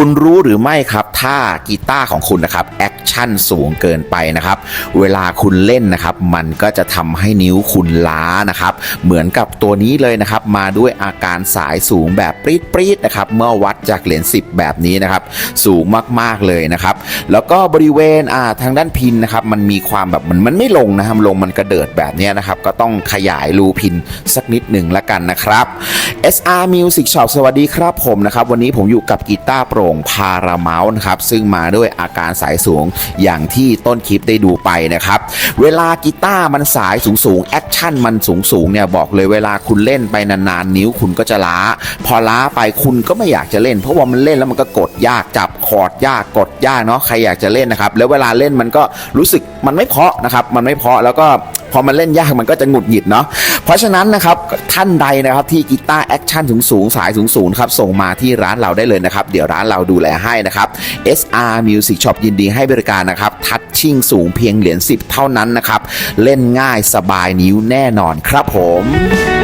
คุณรู้หรือไม่ครับ ถ้ากีตาร์ของคุณนะครับแอคชั่นสูงเกินไปนะครับ เวลาคุณเล่นนะครับ มันก็จะทำให้นิ้วคุณล้านะครับ เหมือนกับตัวนี้เลยนะครับ มาด้วยอาการสายสูงแบบปรี๊ดปรี๊ดนะครับ เมื่อวัดจากเหรียญ10 แบบนี้นะครับ สูงมาก ๆ เลยนะครับ แล้วก็บริเวณอ่าทางด้านพินนะครับ มันมีความแบบมันมันไม่ลงนะครับลงมันกระเดิดแบบนี้นะครับ ก็ต้องขยายรูพินสักนิดหนึ่งละกันนะครับ SR Music Shop สวัสดีครับผมนะครับ วันนี้ผมอยู่กับกีตาร์โปรงพาราเม u นะครับซึ่งมาด้วยอาการสายสูงอย่างที่ต้นคลิปได้ดูไปนะครับ เวลากีตาร์มันสายสูงสูงแอคชั่นมันสูงสูงเนี่ยบอกเลยเวลาคุณเล่นไปนานๆนิ้วคุณก็จะล้า พอล้าไปคุณก็ไม่อยากจะเล่น เพราะว่ามันเล่นแล้วมันก็กดยากจับคอร์ดยากกดยากเนาะใครอยากจะเล่นนะครับแล้วเวลาเล่นมันก็รู้สึกมันไม่เพาะนะครับมันไม่เพาะแล้วก็ พอมันเล่นยากมันก็จะหงุดหงิดเนาะเพราะฉะนั้นนะครับท่านใดนะครับที่กีตาร์แอคชั่นสูงสูงสายสูงสูงครับส่งมาที่ร้านเราได้เลยนะครับ เดี๋ยวร้านเราดูแลให้นะครับ SR Music Shop ยินดีให้บริการนะครับ ทัชชิ่งสูงเพียงเหรียญ10 เท่านั้นนะครับ เล่นง่ายสบายนิ้วแน่นอนครับผม